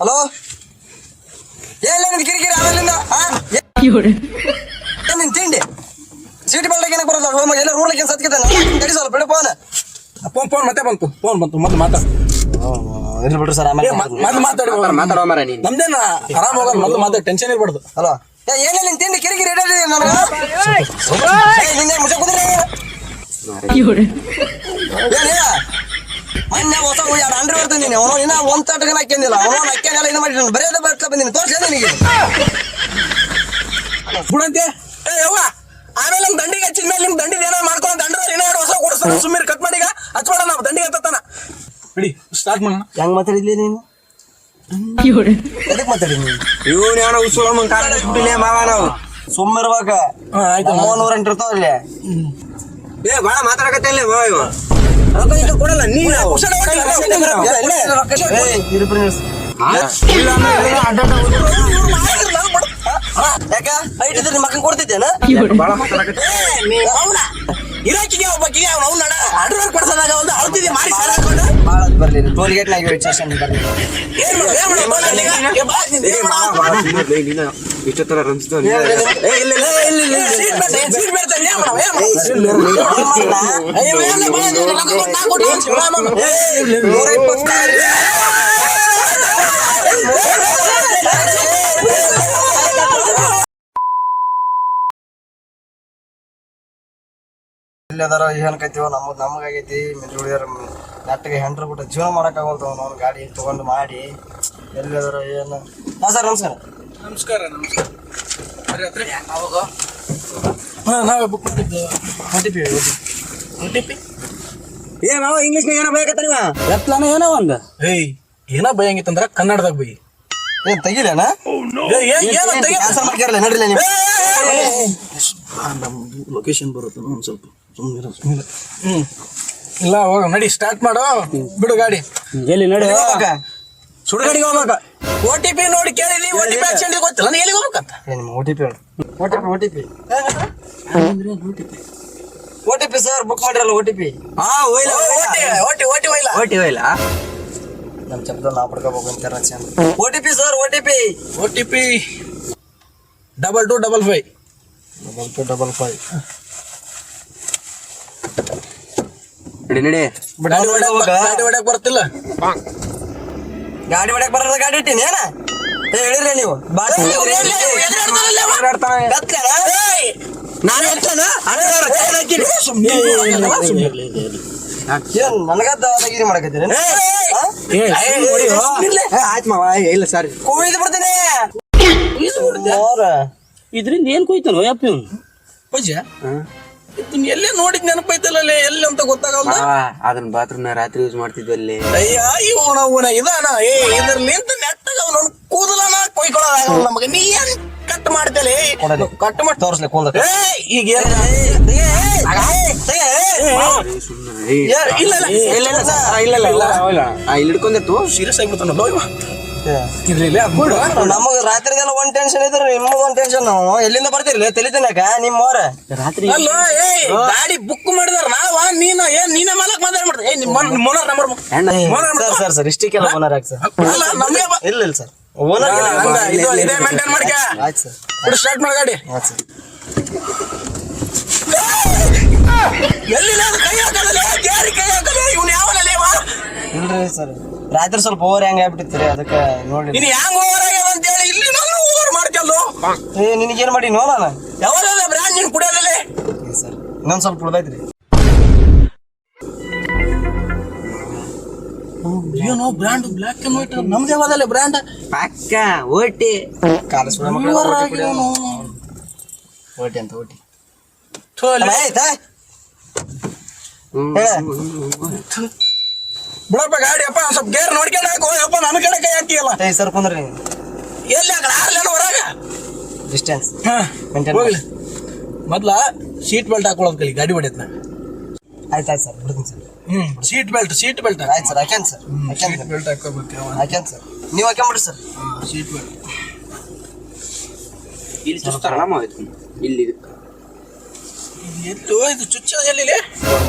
Hello? ಏನ್ ಕಿರಿಕಿರಿ ಆಮೇಲಿಂದ ಏನ್ ನಿನ್ ತಿಂಡಿ? ಸೀಟ್ ಬೆಲ್ಟ್ ಏನಕ್ಕೆ ಬರೋಲ್ಲ ಹೋಮ ಎಲ್ಲ ರೂಡ್ಲಿಕ್ಕೆ ಸತ್ಕಿದ್ದಾನೆ ಗಡಿ ಸ್ವಲ್ಪ ಬಿಡು ಫೋನ್ ಫೋನ್ ಫೋನ್ ಮತ್ತೆ ಬಂತು. ಫೋನ್ ಬಂತು ಮತ್ತೆ ಮಾತಾಡ. ಇರ್ಲಿ ಬಿಡ್ರಿ ಸರ್ ಆಮೇಲೆ ಮತ್ತೆ ಮಾತಾಡಿ. ಮಾತಾಡೋ ಮರ ನೀನ್. ನಮ್ದೇನ? ಆರಾಮ ಹೋಗಲ್ಲ ಮತ್ತೆ ಮಾತಾಡಿ ಟೆನ್ಷನ್ ಇರ್ಬಾರ್ದು. ಹಲೋ? ಏನಿಲ್ಲ ನಿನ್ ತಿಂಡಿ ಕಿರಿಕಿರಿ ಇಡಲಿ ನನಗೆ? ನಿನ್ನೆ ಮುಚ್ಚ ಕುದ್ರೆ ಏನೇ ಮೊನ್ನೆ ಹೊಸ ಎರಡು ಅಂಡ್ರೆ ಬರ್ತೀನಿ ಅವನು ಇನ್ನ ಒಂದ್ ತಟಗನ ಹಾಕ್ಯಂದಿಲ್ಲ ಅವನು ಹಾಕ್ಯಂದಿಲ್ಲ ಇದು ಮಾಡಿ ಬರೆಯದ ಬರ್ತಾ ಬಂದಿನಿ. ತೋರ್ಸ ನಿನಗೆ. ಬಿಡಂತೆ ಏ ಯವ್ವ ಆಮೇಲೆ ನಿಮ್ ದಂಡಿಗೆ ಹಚ್ಚಿದ ಮೇಲೆ ನಿಮ್ ದಂಡಿದ ಏನೋ ಮಾಡ್ಕೊಂಡು ದಂಡದಲ್ಲಿ ಏನೋ ಹೊಸ ಕೊಡಿಸ್ತಾನ ಸುಮ್ಮನೆ ಕಟ್ ಮಾಡಿಗ ಹಚ್ಬೇಡ ನಾವು. ದಂಡಿಗೆ ಹತ್ತತಾನ ಬಿಡಿ ಸ್ಟಾರ್ಟ್ ಮಾಡೋಣ. ಹೆಂಗ್ ಮಾತಾಡಿದ್ಲಿ ನೀನು? ಎದಕ್ ಮಾತಾಡಿ ನೀನು? ಇವನ್ ಏನೋ ಉಸುಳ ಮುಂಗ್ ಕಾಲ ಮಾವ ನಾವು. ಹಾ ಆಯ್ತು. ಮೂವನೂರ ಎಂಟು ಇರ್ತಾವ ಇಲ್ಲಿ ಏ ಬಾಳ ಮಾತಾಡಕತ್ತಿಲ್ಲ ಓ ಇವ? ಕೊಡಲ್ಲ ನೀ ನಾವು ಯಾಕ ಐಟ್ ಇದ್ರೆ ಮಕ್ಕಳು ಕೊಡ್ತಿದ್ದೇನ ಬಾಳ ಒಬ್ಬ ಇರಾಕಿಗೆ ಒಬ್ಬಕಿಗೆ ಅವ್ನು ಅವ್ನು ನಡ ಅಡ್ರರ್ ಕೊಡ್ಸೋದಾಗ ಒಂದು ಅಳ್ತಿದ್ದೆ ಮಾರಿ ಸಾಲ ಹಾಕೊಂಡು ಬಾಳ ಬರ್ಲಿಲ್ಲ ಟೋಲ್ ಗೇಟ್ ನಾಗ ಸ್ಟೇಷನ್ ಬರ್ಲಿಲ್ಲ ಏನ್ ಮಾಡು, ಏನ್ ಮಾಡು, ಬಂದ? ಏ ಬಾ, ಇಷ್ಟೊತ್ತರ ರಂಜಿಸ್ತಾವ ಏ, ಇಲ್ಲ, ಇಲ್ಲ, ಇಲ್ಲ, ಇಲ್ಲ, ಸೀಟ್ ಬೇಡ, ಏನ್ ಸೀಟ್ ಬೇಡ, ಏನ್ ಮಾಡು, ಏನ್ ಮಾಡು? ಅಯ್ಯೋ, ಏನ್ ಬಾ, ನೀನ್ ನಾ ಮಾಮ. ನೂರ ಇಪ್ಪತ್ತಾರು ಎಲ್ಲಿ ಅದಾರ ಏನ್ ಕೈತಿವ ನಮ್ದು ನಮಗಾಗೈತಿ. ಮಿಂದ್ರ ಉಳಿದಾರ ನೆಟ್ಟಿಗೆ ಹೆಂಡ್ರು ಬಿಟ್ಟು ಜೀವನ ಅವನು. ಅವ್ನು ಗಾಡಿ ತೊಗೊಂಡು ಮಾಡಿ ಎಲ್ಲಿ ಅದಾರ ಏನು? ಹಾ ಸರ್ ನಮಸ್ಕಾರ. ನಮಸ್ಕಾರ. ಹಾ, ನಾವೇ ಬುಕ್ ಮಾಡಿದ್ದು O T P T P ಏ ಇಂಗ್ಲೀಷ್ನಾಗ ಇಂಗ್ಲಿಷ್ ಏನೋ ಬೇಕತ್ತ ನೀವ ಎತ್ಲಾನ ಏನೋ ಒಂದ್. ಏಯ್ ಏನೋ ಭಯಂಗಿತ್ತಂದ್ರ ಕನ್ನಡದಾಗ ಬೈ. ಏನ್ ತೆಗಿಲೇನ? ಏನು ತೆಗಿ ಕ್ಯಾನ್ಸಲ್ ಮಾಡ್ಕಿರಲ್ಲ ನಡಿಲ್ಲ ನೀವು. ಲೊಕೇಶನ್ ಬರುತ್ತೆ ಒಂದು ಸ್ವಲ್ಪ. ಸುಮ್ಮನೆ ಸುಮ್ಮನೆ ಹ್ಮ್ ಇಲ್ಲ ಹೋಗ ನಡಿ ಸ್ಟಾರ್ಟ್ ಮಾಡು ಬಿಡು ಗಾಡಿ ಎಲ್ಲಿ ನಡಿ ಸುಡುಗಾಡಿಗೆ ಹೋಗ್ಬೇಕ ಓ ಟಿ ಪಿ ನೋಡಿ ಕೇಳಿ ಓ ಟಿ ಪಿ ಆಕ್ಷನ್ ಗೊತ್ತಿಲ್ಲ ನಾನು ಎಲ್ಲಿಗೆ ಹೋಗ್ಬೇಕಂತ ನಿಮ್ಮ ಓ ಟಿ ಪಿ ಹೇಳಿ O T P O T P O T P sir book ಮಾಡಿರಲ್ಲ ಓ ಟಿ ಪಿ ಹಾ ಹೋಯ್ಲ ಓ ಟಿ ಓಟಿ ಹೋಯ್ಲ ಓಟಿ ಒಯ್ಲ ನಮ್ಮ ಚಪ್ಪ ನಾ ಪಡ್ಕೋಬೇಕು ಅಂತಾರ ಚಂದ O T P sir O T P O T P double two double five double two double five ನಡಿ ನಡಿ. ಗಾಡಿ ಹೊಡ್ಯಾಕ್ ಬ- ಗಾಡಿ ಹೊಡ್ಯಾಕ್ ಬರ್ತಿಲ್ಲ ಗಾಡಿ ಹೊಡ್ಯಾಕ್ ಬರೋದ ಗಾಡಿ ಇಟ್ಟಿನಿ ಏನ? ಏ ಹೇಳಿರಿ ನೀವು. ಬಾಟ್ಲಿ ನಾನು ಎತ್ತಾನ ಏನ್ ನನಗ ದಾದಾಗಿರಿ ಮಾಡಕತ್ತೀರಿ ಆಯ್ತು ಮಾವ ಏ, ಇಲ್ಲ ಸರಿ. ಕುಯ್ದು ಬಿಡ್ತೀನಿ. ಅವ್ರ ಇದ್ರಿಂದ ಏನ್ ಕೊಯ್ತಾನೋ ಯಪ್ಪ ಇವ್ನು? ಪೂಜ ಇದನ್ನ ಎಲ್ಲೇ ನೋಡಿದ್ ನೆನಪೈತಲ್ಲ ಎಲ್ಲಿ ಅಂತ ಗೊತ್ತಾಗಲ್ಲ ಅದನ್ನ ಬಾತ್ರೂಮ್ ರಾತ್ರಿ ಯೂಸ್ ಮಾಡ್ತಿದ್ವಲ್ಲಿ ಅಯ್ಯ ಇವನ ಅವನ ಇದಾನ? ಏ ಇದ್ರಲ್ಲಿ ನಿಂತ ನೆಟ್ಟಗ ಅವನ ಕೂದಲನ ಕೊಯ್ಕೊಳ್ಳೋದಾಗಲ್ಲ ನಮಗೆ. ನೀ ಏನ್ ಕಟ್ ಮಾಡ್ತೇಲೆ? ಕಟ್ ಮಾಡಿ ತೋರಿಸ್ಲಿ ಕೂದ ಏ ಈಗ ಇಲ್ಲ ಇಲ್ಲ. ಇಲ್ಲ ಇಲ್ಲ ಇಲ್ಲ ಇಲ್ಲ ಇಲ್ಲ. ಇಲ್ಲ. ಆ, ಇಲ್ಲಿ ಹಿಡ್ಕೊಂಡಿತ್ತು ಸೀರಿಯಸ್ ಆಗಿಬಿಡ್ತಾನಲ್ಲ ಇವ ಇರ್ಲಿಲ್ಲ ಬಿಡು ನಮಗ ರಾತ್ರಿದೆಲ್ಲ ಒಂದ್ ಟೆನ್ಷನ್ ಇದ್ರೆ ನಿಮ್ಮದು ಒಂದ್ ಟೆನ್ಷನ್ ನಾವು ಎಲ್ಲಿಂದ ಬರ್ತಿರ್ಲಿ ತಿಳಿತನಕ ನಿಮ್ಮವ್ರ. ರಾತ್ರಿ ಅಲ್ಲ ಏ ಗಾಡಿ ಬುಕ್ ಮಾಡಿದಾರ ನಾವ ನೀನ ಏನ್ ನೀನ ಮಾಲಕ್ ಮಾತಾಡ್ಬಿಡ್ದೆ ಏ ನಿಮ್ಮ ನಂಬರ್ ಸರ್ ಸರ್ ಸರ್ ಇಷ್ಟಕ್ಕೆಲ್ಲ ಓನರ್ ಹಾಕಿ ಸರ್? ಅಲ್ಲ ನಮಗೆ ಇಲ್ಲ ಇಲ್ಲ ಸರ್. ಓನರ್ ಹಂಗ ಇದು ಇದೇ ಮೇಂಟೈನ್ ಮಾಡ್ಕ. ಆಯ್ತು ಸರ್. ಬಿಡು ಸ್ಟಾರ್ಟ್ ಮಾಡ ಗಾಡಿ. ಆಯ್ತು ಸರ್. ಎಲ್ಲಿ ನಾನು ಕೈ ಹಾಕಲ್ಲ ಯಾರಿ ಕೈ ಹಾಕಲ್ಲ. ಇವ್ನು ಅವ ಇಲ್ರಿ ಸರ್. ರಾತ್ರಿ ಸ್ವಲ್ಪ ಓವರ್ ಹೆಂಗ್ ಆಗ್ಬಿಟ್ಟಿತ್ರಿ ಅದಕ್ಕೆ ನೋಡಿ ನೀನು ಹ್ಯಾಂಗ್ ಓವರ್ ಆಗ್ಯಾವ ಅಂತ ಹೇಳಿ ಇಲ್ಲಿ ನಾನು ಓವರ್ ಮಾಡ್ಕಲ್ಲು ಏ ನಿನಗೇನ್ ಮಾಡಿ ನೋ ನಾನು ಯಾವಾಗ ಬ್ರ್ಯಾಂಡ್ ನೀನ್ ಕುಡಿಯೋದಲ್ಲೇ. ಸರ್ ಇನ್ನೊಂದ್ ಸ್ವಲ್ಪ ಉಳ್ದೈತ್ರಿ ಏನೋ ಬ್ರ್ಯಾಂಡ್ ಬ್ಲ್ಯಾಕ್ ಅಂಡ್ ವೈಟ್ ನಮ್ದು ಯಾವ್ದಲ್ಲ ಬ್ರ್ಯಾಂಡ್ ಪಕ್ಕ ಓಟಿ. ಓಟಿ ಅಂತ ಓಟಿ. ಆಯ್ತಾ ಬಿಡಪ್ಪ ಗಾಡಿ ಅಪ್ಪ ಸ್ವಲ್ಪ ಗೇರ್ ನೋಡ್ಕೊಂಡು ಹಾಕು. ಅಪ್ಪ ನನ್ನ ಕಡೆ ಕೈ ಹಾಕಿಯಲ್ಲ ಐ ಸರ್ ಕುಂದ್ರಿ. ಎಲ್ಲಿ ಆ ಕಡೆ ಆರ್ಲೇನು ಹೊರಗ? ಡಿಸ್ಟೆನ್ಸ್ ಹಾ Maintain ಹೋಗ್ಲಿ. ಮೊದ್ಲ ಸೀಟ್ ಬೆಲ್ಟ್ ಹಾಕೊಳ್ಳೋದು ಕಲಿ ಗಾಡಿ ಹೊಡೆಯತ್ನ ಆಯ್ತು ಆಯ್ತು ಸರ್ ಬಿಡ್ತೀನಿ ಸರ್. ಹ್ಞೂ ಸೀಟ್ ಬೆಲ್ಟ್ ಸೀಟ್ ಬೆಲ್ಟ್ ಆಯ್ತು ಸರ್ ಹಾಕ್ಯಾನ್ ಸರ್. ಹಾಕ್ಯಾನ್ ಸೀಟ್ ಬೆಲ್ಟ್ ಹಾಕೋಬೇಕು ಹಾಕ್ಯಾನ್ ಸರ್. ನೀವು ಹಾಕ್ಯಾಂಬಿಡ್ರಿ ಸರ್. ಸೀಟ್ ಬೆಲ್ಟ್ ಇಲ್ಲಿ ಚುಚ್ತಾರಲ್ಲ ಮಾವ ಇದು? ಇಲ್ಲಿ ಇದು. ಎತ್ತು ಇದು ಚುಚ್ಚ ಎಲ್ಲಿ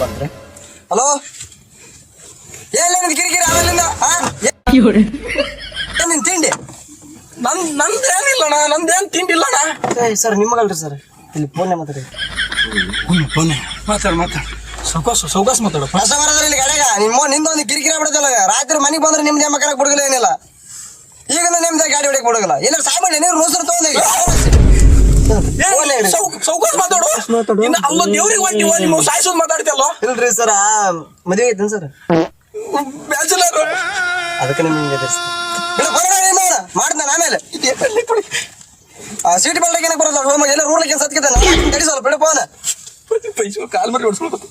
ಬಂದ್ರಿ ಹಲೋ ಏನಿಲ್ಲ ನಿನ್ ಕಿರಿಕಿರಿ ಆಮೇಲಿಂದ ಆ? ಏನ್ ನಿನ್ ತಿಂಡಿ? ನಂದೇನಿಲ್ಲಣ್ಣ ನಂದೇನ್ ತಿಂಡಿಲ್ಲಣ್ಣ? ಸರ್ ನಿಮಗಲ್ರಿ ಸರ್. ಇಲ್ಲಿ ಫೋನ್ ಮಾತಾಡಿ ಫೋನ್ ಮಾತಾಡ ಮಾತಾಡ. ಸೌಕಾಸ್ ಸೌಕಾಸ್ ಮಾತಾಡ. ಪ್ರಸ ಬರೋದ್ರ ಇಲ್ಲಿ ಗಡೆಗ ನಿಮ್ಮ ನಿಂದ ಒಂದು ಕಿರಿಕಿರಿ ಬಿಡುತ್ತಲ್ಲ ರಾತ್ರಿ ಮನೆಗೆ ಬಂದ್ರೆ ನಿಮ್ದೇ ಮಕ್ಕಳಕ್ಕೆ ಬಿಡುಗಲ್ಲ ಏನಿಲ್ಲ. ಈಗ ನಿಮ್ದೇ ಗಾಡಿ ಹೊಡಿಯಕ್ ಬಿಡುಗಲ್ಲ ಇಲ್ಲ ಸಾಮಾನ್ಯ ನೀರು ರೋಸರು ತಗೊಂಡಿ ಸೌಕಾಸ್ ಮಾತಾಡು. ಇನ್ನು ಅಲ್ಲ ದೇವ್ರಿಗೆ ಹೊಂಟಿವ ನೀವು ಸಾಯಿಸೋದು ಮಾತಾಡ್ತಿಯಲ್ಲ? ಇಲ್ರಿ ಸರ್ ಮದುವೆ ಐತೇನು ಸರ್? ಬ್ಯಾಚುಲರ್. ಅದಕ್ಕೆ ನಿಮ್ಗೆ ಮಾಡ್ದ ಆಮೇಲೆ ಸೀಟ್ ಬೆಲ್ಟ್ ಏನಕ್ಕೆ ಹೋಮ ಎಲ್ಲ ರೂಡ್ಲಿಕ್ಕೆ ಸತ್ಕಿದ್ದಾನೆ ತಡಿಸಲ್ಲ ಬಿಡು ಫೋನ್. ಪೈಸು ಕಾಲ್ ಮರಿ ಹೊಡ್ಸ್ಕೊಳ್ಬೇಕು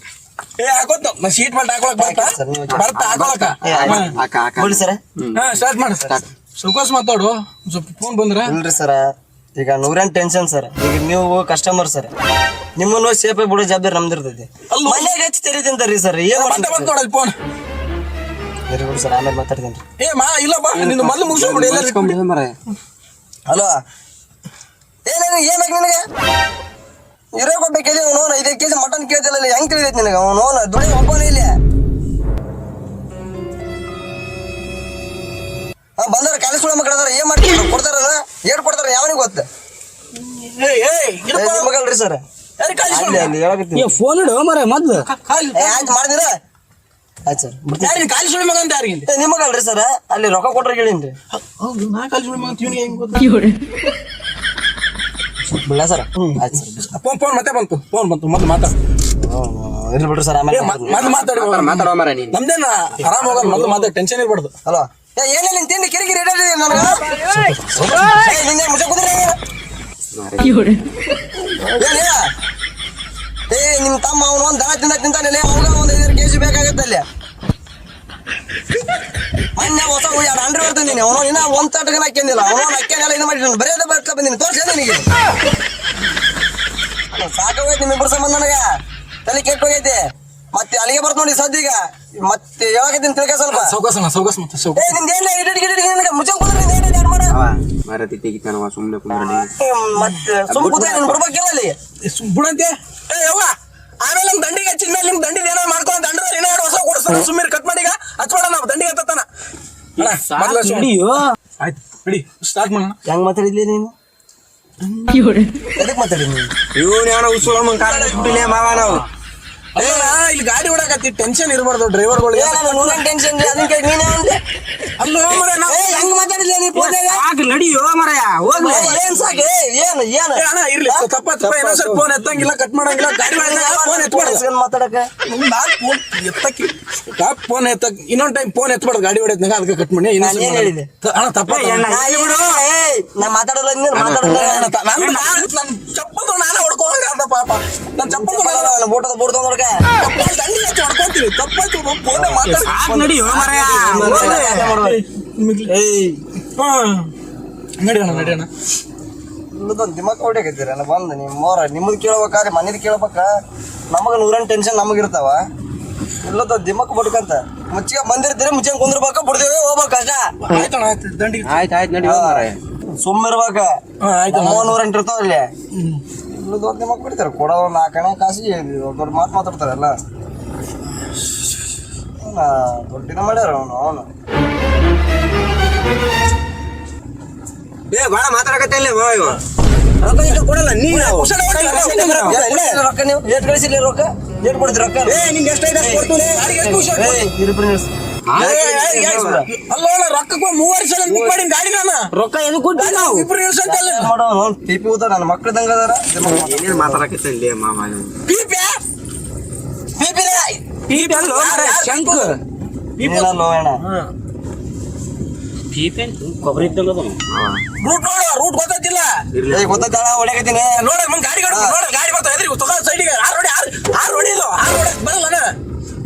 ಏ ಹಾಕೋತ ನಾ ಶೀಟ್ ಬೆಲ್ಟ್ ಹಾಕೊಳಕ್ ಬರ್ತಾ? ಸರ್, ನೀವು ಬರ್ತಾ ಹಾಕೊಳಕ? ಬಿಡಿ ಸರ್. ಹಾ ಸ್ಟಾರ್ಟ್ ಮಾಡಿ ಸೌಕಾಸ್ ಮಾತಾಡು. ಸ್ವಲ್ಪ ಫೋನ್ ಬಂದ್ರ. ಇಲ್ರಿ ಸರ್ ಈಗ ನೂರೇನ್ ಟೆನ್ಷನ್ ಸರ್. ಈಗ ನೀವು ಕಸ್ಟಮರ್ ಸರ್. ನಿಮ್ಮನ್ನು ಸೇಫ್ ಬಿಡೋ ಜವಾಬ್ದಾರಿ ನಮ್ದಿರ್ತೈತಿ. ಮನೆಗೆ ಮನ್ಯಾಗ ಹಚ್ಚಿ ತೆರಿ ತಿಂತಾರ್ರಿ ಸರ್ ಏನ್ ಫೋನ್ ಗುಡ್ ಸರ್ ಆಮೇಲೆ ಮಾತಾಡ್ತೀನಿ. ಏ ಮಾ ಇಲ್ಲ ಬಾ ನಿನ್ನ ಮೊದ್ಲು ಮುಗಿಸ್ಬಿಡಿ ಎಲ್ಲ ಹಲೋ ಏನೇನು ಏನ್ ಬೇಕು ನಿನಗೆ? ಇರೋ ಕೊಟ್ಟೆ ಕೇಳಿ ಅವನು ಐದೈದು ಕೆಜಿ ಮಟನ್ ಕೇಳ್ತಿಲ್ಲ ಹೆಂಗ್ ತಿಳಿದೈತಿ ನಿನಗೆ? ಅವನು ಅವನು ದುಡಿ ಒಬ್ಬನೇ ಇಲ್ಲಿ. ಹಾ ಬಂದವ್ರ ಕಾಲೇಜ್ ಸ್ಕೂಲ್ ಮಕ್ಕಳು ಅದಾರ ಏನ್ ಮಾಡ್ತಾರೆ ಕೊಡ್ತಾರ ಏಟ್ ಕೊಡ್ತಾರ ಯಾವನಿಗೆ ಗೊತ್ತ? ಇಡಪ್ಪ. ಸರ್. ಫೋನ್ ಇಡು ಮರ ಮೊದ್ಲು. ಆಯ್ತು ಮಾಡಿದಿರ? ಆಯ್ತು ಸರ್ ಬಿಡ್ತೀನಿ ಯಾರಿಗ್ ಕಾಲ್ ಸುಳಿ ಮಗ ಅಂತ ಯಾರಿಗಿಂದ ಏ, ನಿಮಗಲ್ರಿ ಸರ್ ಅಲ್ಲಿ ರೊಕ್ಕ ಕೊಟ್ರೆ ಹೇಳಿನ್ರಿ ಹೌದು ನಾ ಕಾಲ್ ಸುಳಿ ಮಗ ಅಂತ ಇವ್ನಿಗೆ ಹೆಂಗ್ ಗೊತ್ತು ಬಿಡ ಸರ್ ಆಯ್ತು ಸರ್ ಫೋನ್ ಫೋನ್ ಮತ್ತೆ ಬಂತು ಫೋನ್ ಬಂತು ಮೊದ್ಲು ಮಾತಾಡ ಇರ್ಲಿ ಬಿಡ್ರಿ ಸರ್ ಆಮೇಲೆ ಮಾತಾಡಿ ಮಾತಾಡೋ ಮರ ನೀನ್ ನಮ್ದೇನ ಆರಾಮ ಹೋಗಲ್ಲ ಮೊದ್ಲು ಮಾತಾಡಿ ಟೆನ್ಷನ್ ಇರ್ಬಾರ್ದು ಹಲೋ ಏನೇ ನಿನ್ ತಿಂಡಿ ಕಿರಿಕಿರಿ ಇಡಲಿ ನನಗ ನಿನ್ನೆ ಕುದ್ರೆ ಏ ನಿಮ್ ತಮ್ಮ ಅವನು ಒಂದ್ ದನ ತಿಂದ ತಿಂತಾನೆ ಅವಾಗ ಒಂದ್ ಕೆಜಿ ಬೇಕಾಗತ್ತೆ ಅಲ್ಲಿ. ಮೊನ್ನೆ ಹೊಸ ಅಂಡ್ರೆ ಬರ್ತೀನಿ ಅವನು ಇನ್ನ ಒಂದ್ ತಟಗನ ಹಾಕ್ಯಂದಿಲ್ಲ. ಅವನು ಹಾಕ್ಯಂದಿಲ್ಲ ಇದು ಮಾಡಿ ಬರೆಯೋದ ಬರ್ತಾ ಬಂದಿನಿ ತೋರ್ಸ ನಿನಗೆ. ಸಾಕಾಗೋಯ್ತು ನಿಮ್ಮಿಬ್ಬರು ಸಂಬಂಧ ನನಗ. ತಲೆ ಕೆಟ್ಟೋಗೈತಿ ಮತ್ತೆ ಅಲ್ಲಿಗೆ ಬರ್ತ ನೋಡಿ ಸದ್ಯಗ. ಮತ್ತೆ ಯಾವಾಗತ್ತೀನಿ ತಿಳ್ಕ ಸ್ವಲ್ಪ. ಸೌಕಾಸನ ಸೌಕಸ್ ಮತ್ತೆ ಏ ಸೌಕಾಸ್ನಿಂದ ಏನ್ ಇಡಿಟ್ ಗಿಡಿಟ್ ನಿನಗೆ ಮುಚ್ಚ ಕುಂದ್ರೆ ನಿಂದ ಏನಿದೆ ಎರಡು ಮಾಡ? ಮರ ತಿಟ್ಟಿಗಿತ್ತಾನವ ಸುಮ್ನೆ ಕುಂದ್ರಲಿ ಮತ್ತೆ ಸುಮ್ ಕೂತ ನಿನ್ ಬಿಡ್ಬೇಕಿಲ್ಲ ಅಲ್ಲಿ ಬಿಡಂತೆ ಏ ಯವ್ವ. ಆಮೇಲೆ ನಮ್ ದಂಡಿಗೆ ಹಚ್ಚಿದ ಮೇಲೆ ನಿಮ್ ದಂಡಿದ ಏನೋ ಮಾಡ್ಕೊಂಡ್ ದಂಡ ಏನೋ ಎರಡು ಹೊಸ ಕೊಡಿಸ್ತಾನ ಸುಮ್ಮನೆ ಕಟ್ ಮಾಡಿಗ ಹಚ್ಬೇಡ ನಾವು ದಂಡಿಗೆ ಹತ್ತತಾನ. ಅಣ್ಣ ಮೊದ್ಲು ಹಚ್ಚು. ಆಯ್ತು ಬಿಡಿ ಸ್ಟಾರ್ಟ್ ಮಾಡೋಣ. ಹೆಂಗ್ ಮಾತಾಡಿದ್ಲಿ ನೀನು? ಎದಕ್ ಮಾತಾಡಿ ನೀನು ಇವನ್ ಏನೋ ಉಸುಳ ಮಾವ ನಾವು. ಇಲ್ಲಿ ಗಾಡಿ ಓಡಾಕತ್ತಿ ಟೆನ್ಷನ್ ಇರಬಾರ್ದು ಡ್ರೈವರ್ಗಳು ನಾನು ಟೆನ್ಷನ್ ಇಲ್ಲ ಕೇಳಿ ನೀನೇ ಅಂದೆ ಅಲ್ಲ ಮರೆ ಹೆಂಗ್ ಮಾತಾಡಿದ್ಲಿ ನೀ ಫೋನ್ಯಾಗ? ಸಾಕು ನಡಿಯೋ ಮರಯ ಹೋಗ್ಲಿ ಏನ್ ಸಾಕು ಏನು ಏನು ಅಣ್ಣ ಇರ್ಲಿ ತಪ್ಪ ತಪ್ಪ ಏನೋ ಸ್ವಲ್ಪ ಫೋನ್ ಎತ್ತಂಗಿಲ್ಲ ಕಟ್ ಮಾಡಂಗಿಲ್ಲ ಗಾಡಿ ಫೋನ್ ಎತ್ಬಾರ್ದು ಇಸ್ಕೊಂಡ್ ಮಾತಾಡಕ ಫೋನ್ ಎತ್ತಕ್ಕೆ ಫೋನ್ ಎತ್ತಕ್ ಇನ್ನೊಂದ್ ಟೈಮ್ ಫೋನ್ ಎತ್ಬಾರ್ದು ಗಾಡಿ ಹೊಡೆದ್ನಾಗ ಅದಕ್ಕೆ ಕಟ್ ಮಾಡಿ ಇನ್ನೊಂದ್ ನಾನ್ ಏನ್ ಹೇಳಿದೆ? ಅಣ್ಣ ತಪ್ಪ ನಾ ಏನು ಮಾತಾಡಲ್ಲ ಮಾತಾಡಲ್ಲ ನಾನು ಚಪ್ಪಲ್ ನಾನೇ ಹೊಡ್ಕೊಂಡ ಪಾಪ ನನ್ನ ಚಪ್ಪಲ್ ನಾನು ಬೋಟದ ದಂಡಿ ಹಚ್ಚಿ ತಪ್ಪಾಯ್ತು ಫೋನ್ ಮಾತಾಡಿ ಏಯ್ ನಡಿಯೋಣ ನಡಿಯೋಣ ಇಲ್ಲದೊಂದು ದಿಮಾಕ್ ಹೊಡ್ಯಾಕತ್ತೀರ ನಾ ಬಂದ ನಿಮ್ಮ ಮೋರ ನಿಮ್ಮದು ಕೇಳ್ಬೇಕಾದ್ರೆ ಮನೇದು ಕೇಳ್ಬೇಕ ನಮಗೆ ನೂರನ್ ಟೆನ್ಷನ್ ನಮಗಿರ್ತಾವ ಇಲ್ಲದ ದಿಮಕ್ ಬಡ್ಕಂತ ಮುಚ್ಚಿಗೆ ಬಂದಿರ್ತೀರಿ ಮುಚ್ಚಿಗೆ ಕುಂದ್ರಬೇಕ ಬಿಡ್ತೀವಿ ಹೋಗ್ಬೇಕು ಅಷ್ಟ ಆಯ್ತು ಆಯ್ತು ದಂಡಿ ಆಯ್ತು ಆಯ್ತು ನಡಿ ಮರ ಸುಮ್ಮ ಎಂಟು ಇರ್ತಾವ ಇಲ್ಲಿ ನಮ್ಮ ನೂರೆಂಟು ನಿಮಗೆ ಬಿಡ್ತಾರೆ ಕೊಡೋ ಒಂದು ನಾಲ್ಕಣೆ ಕಾಸಿಗೆ ದೊಡ್ಡ ಮಾತು ಮಾತಾಡ್ತಾರಲ್ಲ ಅಲ್ಲ ದೊಡ್ಡಿನ ಮಾಡ್ಯಾರ ಅವನು ಅವನು. ಏ ಬಾಳ ಮಾತಾಡಕತ್ತಿಲ್ಲ ಇವ ಇವ. ರೊಕ್ಕ ಇಟ್ಟು ಕೊಡಲ್ಲ ನೀ ನಾವು ರೊಕ್ಕ ನೀವು. ಏಟ್ ಕಳಿಸಿಲ್ಲ ರೊಕ್ಕ. ಏಟ್ ಕೊಡ್ತೀರಿ ರೊಕ್ಕ? ಏ ನಿಂಗೆ ಎಷ್ಟೈತೆ ಅಷ್ಟ್ ಕೊಡ್ತೀನಿ. ಅಲ್ಲ ಅಣ್ಣ ರೊಕ್ಕಕ್ಕೆ ಮೂವರು ಸಲ ಬುಕ್ ಮಾಡಿ ಗಾಡಿ ನಾನು. ರೊಕ್ಕ ಎದು ಕೊಟ್ಟಿ ನಾವು? ಇಬ್ರು ಇಳ್ಸಂತಲ್ಲ ಏನ್ ಮಾಡೋನು? ಅವ್ನ್ ಟಿಪಿ ಊತ ನನ್ನ ಮಕ್ಳದಂಗ ಅದಾರ. ಏನೇನ್ ಮಾತಾಡಕತ್ತಿಲ್ಲ ಮಾವ ನೀವು? ಪೀಪ್ಯಾ ಪೀಪಿ ಅಲ್ಲೋ ಶಂಕ್. ಏನಲ್ಲೋ ಅಣ್ಣ ಪೀಪಿ ಕೊಬ್ಬರಿ ಇದ್ದಂಗ ರೂಟ್ ನೋಡು ರೂಟ್ ಏಯ್ ಗೊತ್ತಾಯ್ತಣ್ಣ ಹೊಡ್ಯಾಕತ್ತೀನಿ. ನೋಡ ಮುಂದ್ ಗಾಡಿ ಗಾಡಿ ನೋಡ ಗಾಡಿ ಬರ್ತಾವ ಎದ್ರಿ ತಗೋ ಸೈಡಿಗೆ ಆರ್ ನೋಡಿ ಆರ್ ಆರ್ ಆರ್ ಹೊಡಕ್ ಬರಲ್ಲ ಅಣ್ಣ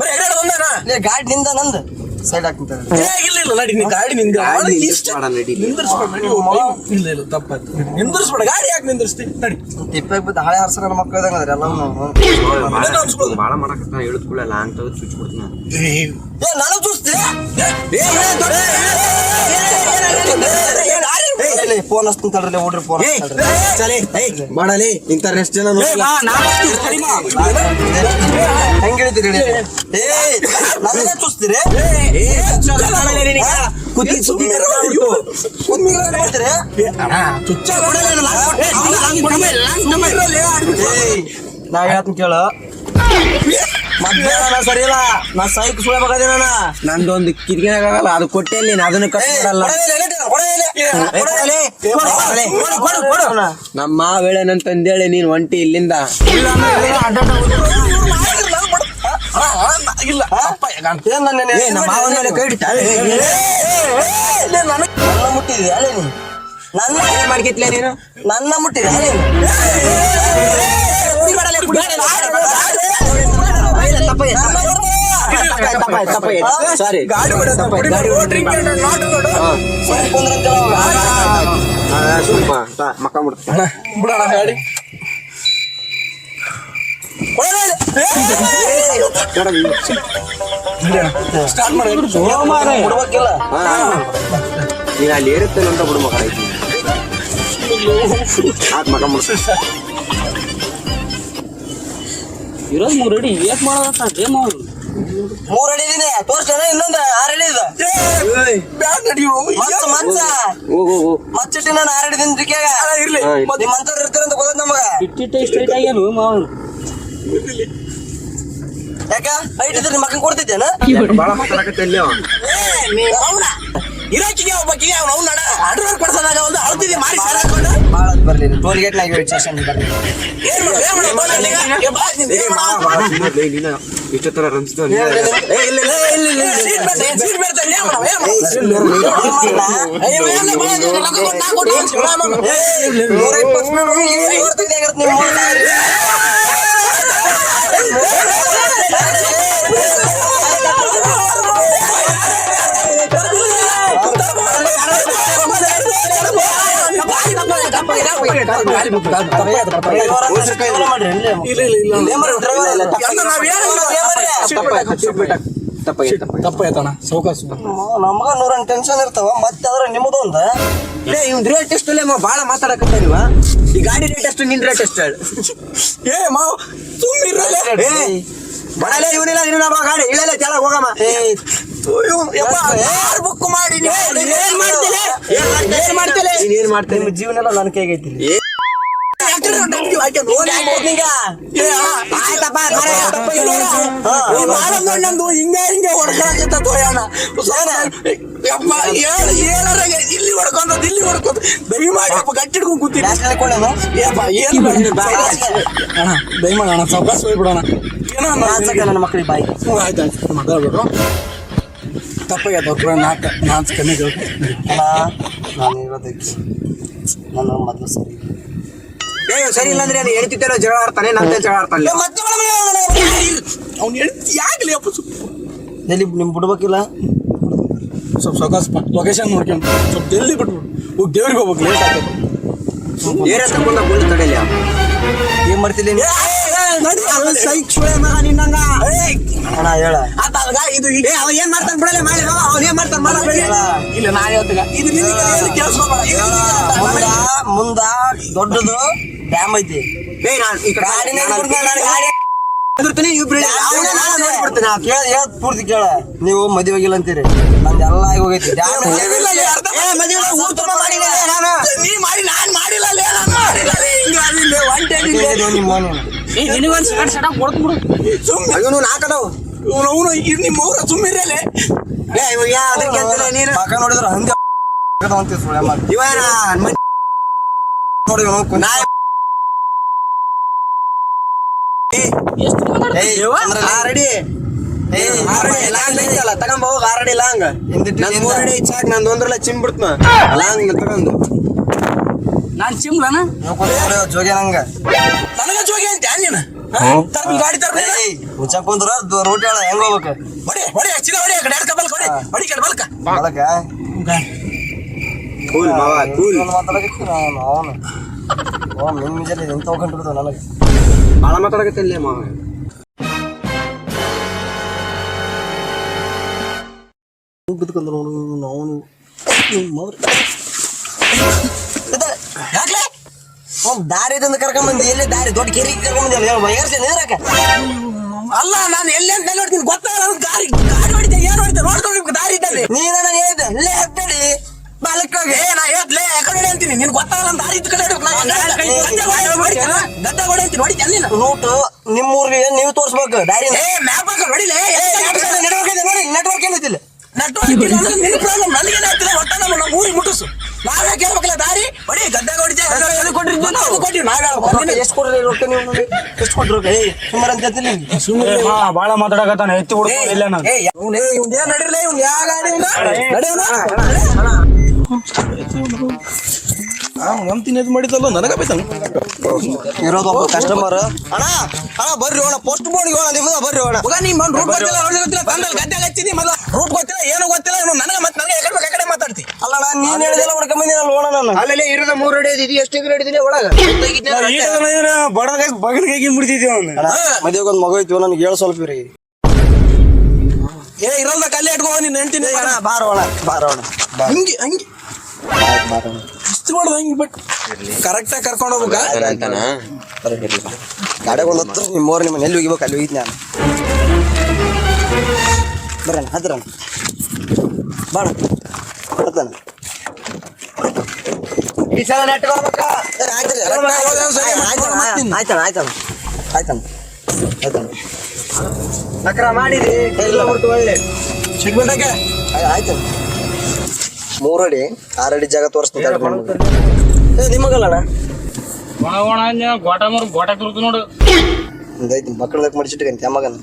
ಬರೀ ಎಗರಾಡ ಗಾಡಿ ನಿಂದ ನಂದು. ಸೈಡ್ ಏ ಇಲ್ಲ ಇಲ್ಲ ನಡಿ ಗಾಡಿ ನಿಂದ ಗಾಡಿ ಇಷ್ಟ ನಿಂದ್ರಿಸ್ಬೇಡ, ನಡಿ. ಇಲ್ಲ ಇಲ್ಲ ತಪ್ಪಾಯ್ತು ನಡಿ. ಗಾಡಿ ಯಾಕೆ ನಿಂದ್ರಿಸ್ತಿ ನಡಿ ತಿಪ್ಪಾಗ ಬಿದ್ದು ಹಳೆ ನಮ್ಮ ಮಕ್ಕಳು ಮಕ್ಳದಂಗ ಅದ್ರಿ ಎಲ್ಲ? ಬಾಳ ಮಾಡಕತ್ತಾನ ಇಳಿದ್ಕೊಳ್ಳ ಲಾಂಗ್ ತೆಗೆದು ಸ್ವಿಚ್ ಕೊಡ್ತೀನಿ ಏ ನಾನು ಚೂಸ್ತಿ ಏಲಿ ಫೋನ್ ಹಚ್ತೀನಿ ತಡ್ರಿ ಹುಡ್ರಿ ಫೋನ್ ಮಾಡಲಿ ಇಂತ ರೆಸ್ಟ್ ಜನ ಹೆಂಗ್ ಹೇಳ್ತೀರಿ ಚುಸ್ತೀರಿ ಕುದಿ ಏಯ್ ನಾ ಹೇಳ್ತೀನಿ ಕೇಳು ಮತ್ತೆ ಸರಿ ಇಲ್ಲ ನಾ ಸೈಕ್ ಸುಳೆ ನಂದೊಂದು ಕಿರಿಕಿರಿ ಆಗಲ್ಲ ಅದು ಕೊಟ್ಟೆ ನೀನು ಅದನ್ನ ಕಟ್ ಮಾಡಲ್ಲ ನಮ್ಮ ವೇಳೆನಂತಂದೇಳಿ ನೀನ್ ಒಂಟಿ ಇಲ್ಲಿಂದ ಇಲ್ಲ ನಮ್ಮ ಮಾವನ ಮೇಲೆ ಕೈ ಮುಟ್ಟಿದ್ಯಾ ನೀನು ನನ್ನ ಮಾಡ್ಕಿತ್ಲೆ ನೀನು ನನ್ನ ಮುಟ್ಟಿದ್ಯಾ ಅಲ್ಲೇ ಸಾರಿ ಗಾಡಿ ಡ್ರಿಂಕ್ ನಾಟ್ ಸ್ವಲ್ಪ ಮಕ್ಕ ಮುಡ್ತ ಬಿಡೋಣ ಗಾಡಿ ಸ್ಟಾರ್ಟ್ ಮಾಡಿ ಬಿಡ್ಬೇಕಿಲ್ಲ ನೀನ್ ಅಲ್ಲಿ ಇರುತ್ತೇನೆ ಅಂತ ಬಿಡ್ಬೇಕಾಯ್ತು ಆತ್ ಮಕ್ಕ ಮುಡ್ತ ಇರೋದ್ ಮೂರ್ ಅಡಿ ಏಟ್ ಮಾಡೋದತ್ತ ಗೇಮ್ ಅವ್ರು. ಮೂರ್ ಅಡಿ ಇದೀನಿ ತೋರ್ಸ್ತಾನೆ ಇನ್ನೊಂದು ಆರ್ ಅಡಿ ಇದೆ. ಹೋಗು ಹೋಗು ಮಚ್ಚಿಟ್ಟಿ ನಾನು ಆರ್ ಅಡಿ ದಿನ ಇರ್ಲಿ. ಹಾ, ನಿಮ್ ಅಂತವ್ರು ಇರ್ತೀರ ಅಂತ ಗೊತ್ತ ನಮಗ. ಇಟ್ಟಿಟ್ಟ ಸ್ಟ್ರೈಟ್ ಆಗ್ಯಾನು ಮಾವ್ ಯಾಕ ಹೈಟ್ ಇದ್ರೆ ನಿಮ್ಮ ಮಕ್ಕನ್ ಕೊಡ್ತಿದ್ದೇನ ಬಾಳ ಮಾತಾಡಕತ್ತೆ ಇಲ್ಲಿ ಅವ. ಇರಾಕಿಗೆ ಒಬ್ಬಕಿಗೆ ಅವ್ನು ಅವ್ನು ನಡ ಅಡ್ರವರ್ ಕೊಡ್ಸೋದಾಗ ಒಂದು ಅಳ್ತಿದೆ ಮಾರಿ ಸಾಲ ಹಾಕೊಂಡು ಬಾಳ ಬರ್ಲಿ ಟೋಲ್ ಗೇಟ್ ನಾಗ ಸ್ಟೇಷನ್ ಏನ್ ಮಾಡು, ಸೌಕಾಸು. ನಮಗ ಟೆನ್ಷನ್ ಇರ್ತಾವ ಮತ್ತೆ ಅದ್ರ ರೇಟ್ ಎಷ್ಟು ಲೇ, ಮಾವ? ಬಾಳ ಮಾತಾಡಕತ್ತ ನೀವ ಈ ಗಾಡಿ ರೇಟ್ ಎಷ್ಟು ನಿನ್ ರೇಟ್ ಎಷ್ಟು ಏ ಮಾವ್ ಬಡಲೆ ಇವನಿಲ್ಲ ನೀನು ನಮ್ಮ ಗಾಡಿ. ಇಳಲೆ ತೆಳ ಹೋಗಮ್ಮ. ಬುಕ್ ಮಾಡಿ ಏನ್ ಏನ್ ಮಾಡ್ತೇನೆ ನಿಮ್ಮ ಜೀವನ ನನ್ನ ಕೈಗೈತಿ. ಆಯ್ತಪ್ಪ. ನಂದು ಹಿಂಗ ಹಿಂಗೆ ಹೊಡ್ಕೊಳಕತ್ತ ತೋಯಣ ಇಲ್ಲಿ ಹೊಡ್ಕೊಂತ ಇಲ್ಲಿ ಹೊಡ್ಕೊಂತ ದಯಮಾಡಿ ಅಪ್ಪ ಗಟ್ಟಿ ಹಿಡ್ಕೊಂಡು ಕೂತೀನಿ ನ್ಯಾಷನಲ್ ಕೊಂಡೇನು ಏಪ್ಪ ಏನು ಬೇಡ ಅಣ್ಣ ದಯಮಾಡಿ ಅಣ್ಣ ಸಾವಕಾಶ ಹೋಗ್ಬಿಡೋಣ ಏನೋ ನನ್ನ ಮಕ್ಕಳಿಗೆ ಬಾಯಿ ಆಯ್ತು ಆಯ್ತು ಮಾತಾಡ್ಬೇಕು ತಪ್ಪಾಗ್ಯದ ಅವ್ರ ನಾಲ್ಕು ನಾಲ್ಕು ಕಣ್ಣಿಗೆ ಅಣ್ಣ ನಾನು ಇರೋದಕ್ಕೆ ನನ್ನ ಮೊದಲು ಸರಿ ಸರಿ ಇಲ್ಲ ಅಂದ್ರೆ ನೀನು ಹೇಳ್ತಿದ್ದೇನೋ ಜಗಳ ಆಡ್ತಾನೆ ನಂತೆ ಜಗಳ ಆಡ್ತಾನೆ. ಅವ್ನು ಹೇಳ್ತಿ ಯಾಕಲಿ ಅಪ್ಪ ಎಲ್ಲಿ ನಿಮ್ ಬಿಡ್ಬೇಕಿಲ್ಲ? ಸ್ವಲ್ಪ ಸಾವಕಾಶ ಲೊಕೇಶನ್ ನೋಡ್ಕೊಂಡು ಸ್ವಲ್ಪ ಜಲ್ದಿ ಬಿಟ್ಬಿಡು. ಹೋಗಿ ದೇವ್ರಿಗೆ ಹೋಗ್ಬೇಕು ಲೇಟ್ ಆಗ್ತದೆ ಏರ ತಗೊಂಡ ಗೋಲ್ ತಡೆಯಲ್ಲ? ಏನ್ ಮಾಡ್ತಿಲ್ಲ ನೀ ಸೈಕ್ ಸುಳೆ ಮಗ ನಿನ್ನಂಗ ಅಣ್ಣ ಹೇಳ. ಇದು ಏ ಅವ ಏನ್ ಮಾಡ್ತಾನೆ ಬಿಡಲೆ ಮಾಡಿ ಅವ ಏನ್ ಮಾಡ್ತಾನೆ ಮಾಡ ಹೇಳ ಇಲ್ಲ ನಾ ಹೇಳ್ತೀಗ ಇದು ನಿನಗೆ ಏನು ಮುಂದ ಮುಂದ ದೊಡ್ಡದು ಡ್ಯಾಮ್ ಐತಿ. ಏ ನಾನು ಈ ಕಡೆ ಗಾಡಿ ನಾನು ನೋಡ್ಬಿಡ್ತೀನಿ, ನಾನು ಗಾಡಿ. ಎದುರ್ತೀನಿ ಇಬ್ರು ನೋಡ್ಬಿಡ್ತೀನಿ. ಕೇಳ ಹೇಳ ಪೂರ್ತಿ ಕೇಳ. ನೀವು ಮದುವೆ ಆಗಿಲ್ಲ ಅಂತೀರಿ. ನಂದು ಎಲ್ಲ ಆಗಿ ಹೋಗೈತಿ. ಡ್ಯಾಮ್ ಮದುವೆ ಊರ್ ತುಂಬ ಮಾಡಿಲ್ಲ ನಾನು. ನೀ ಮಾಡಿ ನಾನ್ ಮಾಡಿಲ್ಲ ಲೇ, ನಾನ್ ಮಾಡಿಲ್ಲ ಹಿಂಗ ಅದಿಲ್ಲ ಟೈಮ್ ನಿಮ್ಮ ನಿನಗೊಂದ್ ಸೆಕೆಂಡ್ ಸೆಟ್ ಕೊಡ್ತು ಬಿಡು. ಸುಮ್ಮನೆ ಅವನು ನಾಕದವು. ಅವನು ನಿಮ್ಮ ಊರ ಸುಮ್ಮಿರಲೇ ಏ ಇವ ಯಾ ಅದಕ್ಕೆ ನೀನು. ಮಕ ನೋಡಿದ್ರ ಹಂದಿ ಅಂತೀವಿ ಸುಳ್ಳೆ ಮಾತು. ಇವ ಏನ ಮನ್- ನೋಡಿ ಇವ್ನು ಕುಂತ- ನಾಯಿ ಎಷ್ಟು ಏಯ್, ಅಂದ್ರೆ ಆ ರೆಡಿ ಆರಡಿ ಲಾಂಗ್ ಐತಲ್ಲ ತಗೊಂಬ ಹೋಗ ಆರಡಿ ಲಾಂಗ್. ಮೂರಡಿ ಚಾಕ್ ನಂದು ಒಂದ್ರಲ್ಲ ಚಿಂಬಿಡ್ತನ ಲಾಂಗ್ ತಗೊಂಡು ನಾನ್ ಚಿಮ್ಲನ ನೀವು ಜೋಗಿ ನಂಗ. ನನಗ ಜೋಗಿ ಅಂತ ನೀನು ತರ್ಬಿ ಗಾಡಿ ತರ್ಬಿ ಏಯ್ ಮುಚ್ಚಕ್ ಕುಂದ್ರ ರೋಟಿ ಹೇಳ ಹೆಂಗ್ ಹೋಗ್ಬೇಕು? ಹೊಡಿ ಹೊಡಿ ಹಚ್ಚಿದ ಹೊಡಿ ಕಡೆ ಎಡ್ಕ ಬಲ್ಕ ಹೊಡಿ. ಹೊಡಿ ಕಡೆ ಬಲ್ಕ. ಅದಕ್ಕ ಕೂಲ್ ಮಾವ ಕೂಲ್. ಮಾತಾಡಕತ್ತಿ ನಾನು ಅವನು. ಓ ನಿಮ್ ಮಿಜಲ್ಲಿ ಎಂತ ಹೋಗ್ಕೊಂಡಿರ್ತಾವ ನನಗೆ? ಬಾಳ ಮಾತಾಡಕತ್ತಿಲ್ಲ ಮಾವ. ಬಿದ್ಕೊಂಡು ನೋಡು ಅವನು. ಯಾಕ್ಲೆ? ಒಂದ್ ದಾರಿ ತಂದು ಕರ್ಕೊಂಬಂದಿ ಎಲ್ಲಿ ದಾರಿ? ದೊಡ್ಡ ಕೆರಿ ಕರ್ಕೊಂಬಂದಿ ಏರ್ಸಿ ನೀರಕ್ಕ ಅಲ್ಲ ನಾನು ಎಲ್ಲಿ ಅಂತ ನೋಡ್ತೀನಿ. ಗೊತ್ತಾಗಲ್ಲ ದಾರಿ ಗಾಡಿ ಗಾಡಿ ಹೊಡಿತೆ ಏನ್ ಹೊಡಿತೆ ನೋಡ್ಕೊಂಡು ದಾರಿ ಇದ್ದಲ್ಲಿ. ನೀನ ನಾನು ಹೇಳಿದ್ದೆ ಇಲ್ಲೇ ಹತ್ತಡಿ ಬಾಲಕ್ಕಾಗಿ. ಏ ನಾ ಹೇಳ್ಲೇ ಯಾಕಡೆ ಹೊಡಿ ಅಂತೀನಿ. ನಿನ್ ಗೊತ್ತಾಗಲ್ಲ ದಾರಿ ಇದ್ದ ಕಡೆ ಗದ್ದೆ ಹೊಡಿ- ಹೊಡಿತೇನ? ಅಂತೀನಿ ಹೊಡಿತೆ ಅಲ್ಲಿ ರೂಟ್ ನಿಮ್ಮ ಊರಿಗೆ ನೀವು ತೋರಿಸ್ಬೇಕು? ದಾರಿ ಏ ಮ್ಯಾಪ್ ಹಾಕೊಂಡು ಹೊಡಿಲೇ. ನೆಟ್ವರ್ಕ್ ನೋಡಿ ನೆಟ್ವರ್ಕ್ ಏನೈತಿಲ್ಲ ನೆಟ್ವರ್ಕ್ ಎಷ್ಟು ಕೊಡ್ರಿ ರೊಕ್ಕ ನೀವು ನೋಡಿ? ಎಷ್ಟು ರೊಕ್ಕ ಏಯ್ ಸುಮಾರು ಅಂತ ನಿಮ್ಗೆ. ಬಾಳ ಮಾತಾಡಕತ್ತಾನ. ಎತ್ತಿ ಹುಡುಗ ಇಲ್ಲ ನಾನು ಏ ಇವ್ನ್ ಏ ಇವ್ನ್ ಏನ್ ನಡೀರ್ಲೆ ಇವ್ನ್ ಯಾ ಗಾಡಿ ಇವ್ನ? ನಡೆಯೋಣ? ಆ ಮಂತಿನ ಮಾಡಿದಲ್ಲ ನನಗ ಬೇಕಲ್ಲ ಇರೋದು ಒಬ್ಬ ಕಸ್ಟಮರ್ ಅಣ್ಣ ಅಣ್ಣ ಬರ್ರಿ ಅಣ್ಣ ಪೋಸ್ಟ್ ಬೋರ್ಡ್ ಹೋಣ ನಿಮ್ಮದ ಬರ್ರಿ ಅಣ್ಣ. ಮಗ ನೀ ರೂಟ್ ಗೊತ್ತಿಲ್ಲ ನೋಡಿ ಗೊತ್ತಿಲ್ಲ ತಂದಲ್ಲಿ ಗದ್ದೆ ಹಚ್ಚಿದಿ ಮೊದಲ ರೂಟ್ ಗೊತ್ತಿಲ್ಲ ಏನು ಗೊತ್ತಿಲ್ಲ ಇವ್ನು ನನಗೆ ಮತ್ತೆ ನನಗೆ ಎಕಡೆ ಎಕಡೆ ಮಾತಾಡ್ತಿ. ಅಲ್ಲ ಅಣ್ಣ ನೀನ್ ಹೇಳಿದೆಲ್ಲ ಹೊಡ್ಕೊಂಬಂದಿನ ನೋಡ ನಾನು ಅಲ್ಲಲ್ಲಿ ಇರೋದ ಮೂರು ಅಡಿ ಐತಿ ಎಷ್ಟು ಎಕರೆ ಹಿಡಿದಿಲ್ಲ ಒಳಗ? ಬಡಗ ಬಗಲ್ಗಾಗಿ ಮುಡ್ತಿದ್ದೀವಿ ಅವ್ನು. ಅಣ್ಣ ಮದುವೆಗೆ ಒಂದು ಮಗು ಇತ್ತು ನನಗೆ ಹೇಳು ಸ್ವಲ್ಪ ರೀ ಏ ಇರಲ್ದ ಕಲ್ಲಿ ಇಟ್ಕೋ ನೀನ್ ಹೆಂಡ್ತಿನಿ? ಅಣ್ಣ ಬಾರೋಣ ಅಣ್ಣ ಬಾರೋ ಅಣ್ಣ. ಬಾ ಹಂಗೆ ಹಂಗೆ. ಆಯ್ತ್ ಬಾರೋ ಅಣ್ಣ ಇಷ್ಟು ಮಾಡೋದು ಹಂಗೆ ಬಟ್ ಕರೆಕ್ಟಾಗಿ ಕರ್ಕೊಂಡು ಹೋಗ್ಬೇಕಾ? ಅಂತಾನ? ಗಾಡಿಗಳು ಹತ್ತು ನಿಮ್ಮ ಊರು ನಿಮ್ಮ ಎಲ್ಲಿ ಹೋಗಿಬೇಕು ಅಲ್ಲಿ ಹೋಗಿದ್ ನಾನು. ಬರೋಣ ಹತ್ರಣ್ಣ ಬಾಣ ಹತ್ತಣ್ಣ ಈ ಸಲ ನೆಟ್ಕೊಳ್ಬೇಕ ಆಯ್ತಣ್ಣ ಆಯ್ತಣ್ಣ ಆಯ್ತಣ್ಣ ಆಯ್ತಣ್ಣ ನಕರ ಮಾಡಿದಿ ಇಲ್ಲ. ಒಳ್ಳೆ. ಸಿಗ್ಬಿಟ್ಟಕ್ಕೆ ಆಯ್ತಣ್ಣ ಮೂರಡಿ ಆರಡಿ ಜಾಗ ತೋರಿಸ್ತೀನಿ ಗಾಡಿ ನಿಮ್ಗೆ. ಏ ನಿಮಗಲ್ಲಣ್ಣ? ಒಣ ಒಣ ಅಂದ್ಯ, ಗೋಟ ಮರ ಗೋಟ ತುರ್ತು ನೋಡು. ಮಕ್ಕಳದಾಗ ಮಡಿಚಿಟ್ಕಂತ ಮಗನ?